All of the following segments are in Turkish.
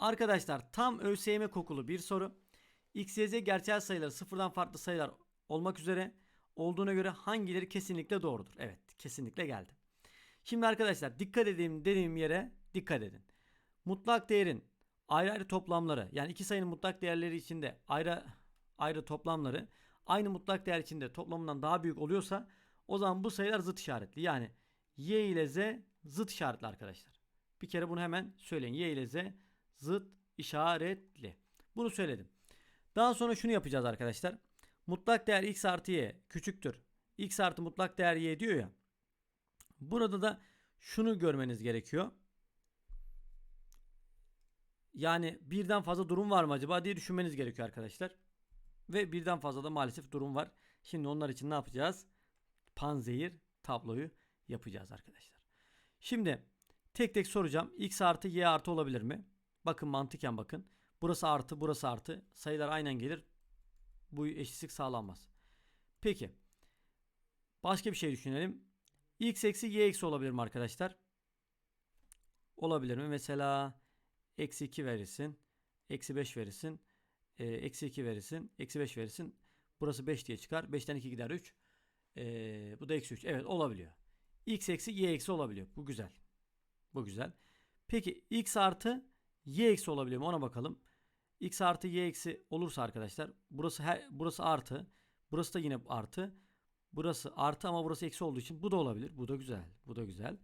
Arkadaşlar tam ÖSYM kokulu bir soru. X, Y, Z gerçel sayıları sıfırdan farklı sayılar olmak üzere olduğuna göre hangileri kesinlikle doğrudur? Evet kesinlikle geldi. Şimdi arkadaşlar dikkat edeyim dediğim yere dikkat edin. Mutlak değerin ayrı ayrı toplamları yani iki sayının mutlak değerleri içinde ayrı ayrı toplamları aynı mutlak değer içinde toplamından daha büyük oluyorsa o zaman bu sayılar zıt işaretli. Yani y ile z zıt işaretli arkadaşlar. Bir kere bunu hemen söyleyin. Y ile z zıt işaretli. Bunu söyledim. Daha sonra şunu yapacağız arkadaşlar. Mutlak değer x artı y küçüktür. x artı mutlak değer y diyor ya. Burada da şunu görmeniz gerekiyor. Yani birden fazla durum var mı acaba diye düşünmeniz gerekiyor arkadaşlar. Ve birden fazla da maalesef durum var. Şimdi onlar için ne yapacağız? Panzehir tabloyu yapacağız arkadaşlar. Şimdi tek tek soracağım. X artı Y artı olabilir mi? Bakın mantıken bakın. Burası artı burası artı. Sayılar aynen gelir. Bu eşitlik sağlanmaz. Peki. Başka bir şey düşünelim. X eksi Y eksi olabilir mi arkadaşlar? Olabilir mi? Mesela eksi 2 verirsin. Eksi 5 verirsin. E, eksi 2 verirsin. Eksi 5 verirsin. Burası 5 diye çıkar. 5'ten 2 gider 3. E, bu da eksi 3. Evet olabiliyor. X eksi Y eksi olabiliyor. Bu güzel. Bu güzel. Peki X artı Y eksi olabiliyor mu? Ona bakalım. X artı Y eksi olursa arkadaşlar. Burası her, burası artı. Burası da yine artı. Burası artı ama burası eksi olduğu için bu da olabilir. Bu da güzel. Bu da güzel.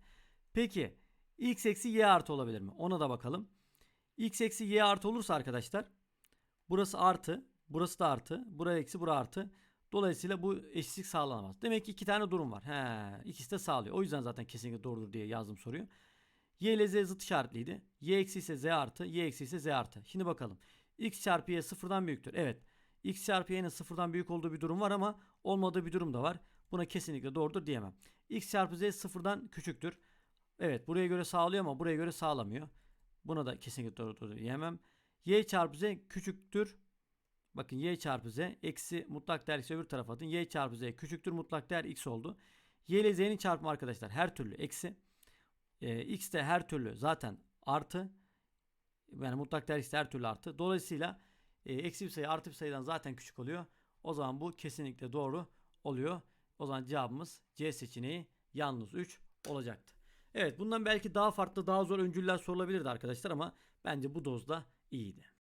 Peki X eksi Y artı olabilir mi? Ona da bakalım. X eksi Y artı olursa arkadaşlar. Burası artı. Burası da artı. Buraya eksi. Bura artı. Dolayısıyla bu eşitlik sağlanamaz. Demek ki iki tane durum var. He, ikisi de sağlıyor. O yüzden zaten kesinlikle doğrudur diye yazdım soruyu. Y ile Z zıt işaretliydi. Y eksi ise Z artı. Y eksi ise Z artı. Şimdi bakalım. X çarpı Y sıfırdan büyüktür. Evet. X çarpı Y'nin sıfırdan büyük olduğu bir durum var ama olmadığı bir durum da var. Buna kesinlikle doğrudur diyemem. X çarpı Z sıfırdan küçüktür. Evet buraya göre sağlıyor ama buraya göre sağlamıyor. Buna da kesinlikle doğrudur diyemem. Y çarpı Z küçüktür. Bakın y çarpı z eksi mutlak değer x öbür tarafa atın. y çarpı z küçüktür mutlak değer x oldu. y ile z'nin çarpımı arkadaşlar her türlü eksi. E, x de her türlü zaten artı. Yani mutlak değer x de her türlü artı. Dolayısıyla e, eksi bir sayı artı bir sayıdan zaten küçük oluyor. O zaman bu kesinlikle doğru oluyor. O zaman cevabımız C seçeneği yalnız 3 olacaktı. Evet bundan belki daha farklı daha zor öncüller sorulabilirdi arkadaşlar ama bence bu dozda iyiydi.